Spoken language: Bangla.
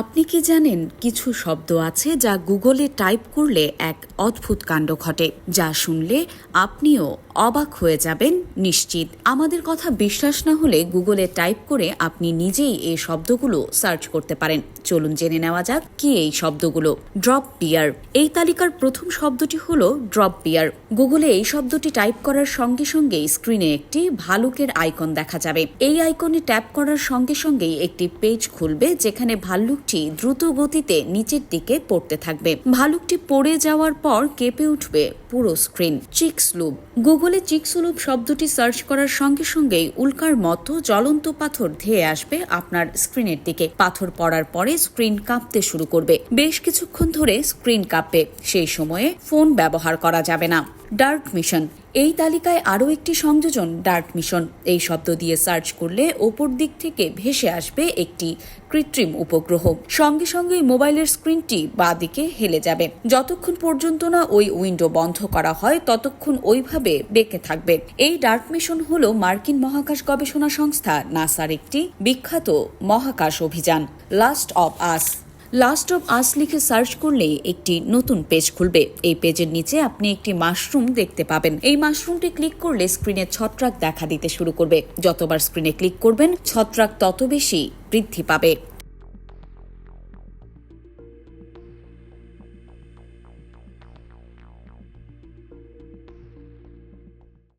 আপনি কি জানেন কিছু শব্দ আছে যা গুগলে টাইপ করলে এক অদ্ভুত কাণ্ড ঘটে, যা শুনলে আপনিও অবাক হয়ে যাবেন নিশ্চিত। আমাদের কথা বিশ্বাস না হলে গুগলে টাইপ করে আপনি নিজেই এই শব্দগুলো সার্চ করতে পারেন। চলুন জেনে নেওয়া যাক কি এই শব্দগুলো। Drop bear. এই তালিকার প্রথম শব্দটি হল ড্রপ বিয়ার। গুগলে এই শব্দটি টাইপ করার সঙ্গে সঙ্গেই স্ক্রিনে একটি ভালুকের আইকন দেখা যাবে। এই আইকনে ট্যাপ করার সঙ্গে সঙ্গেই একটি পেজ খুলবে যেখানে ভাল্লুকটি দ্রুত গতিতে নিচের দিকে পড়তে থাকবে। ভালুকটি পড়ে যাওয়ার পর কেঁপে উঠবে পুরো স্ক্রিন। চিক্স লুপ গুগলে চিক্স লুপ শব্দটি সার্চ করার সঙ্গে সঙ্গেই উল্কার মতো জ্বলন্ত পাথর ধেয়ে আসবে আপনার স্ক্রিনের দিকে। পাথর পড়ার পরে স্ক্রিন কাঁপতে শুরু করবে। বেশ কিছুক্ষণ ধরে স্ক্রিন কাঁপবে। সেই সময়ে ফোন ব্যবহার করা যাবে না। Dark mission. এই তালিকায় আরও একটি সংযোজন ডার্ক মিশন। এই শব্দ দিয়ে সার্চ করলে ওপর দিক থেকে ভেসে আসবে একটি কৃত্রিম উপগ্রহ। সঙ্গে সঙ্গে মোবাইলের স্ক্রিনটি বা দিকে হেলে যাবে। যতক্ষণ পর্যন্ত না ওই উইন্ডো বন্ধ করা হয়, ততক্ষণ ওইভাবে বেঁকে থাকবে। এই ডার্ক মিশন হল মার্কিন মহাকাশ গবেষণা সংস্থা নাসার একটি বিখ্যাত মহাকাশ অভিযান last of us last of us লিখে সার্চ করলে একটি নতুন পেজ খুলবে। এই পেজের নিচে আপনি একটি মাশরুম দেখতে পাবেন। এই মাশরুমটি ক্লিক করলে স্ক্রিনে ছত্রাক দেখা দিতে শুরু করবে। যতবার স্ক্রিনে ক্লিক করবেন, ছত্রাক তত বেশি বৃদ্ধি পাবে।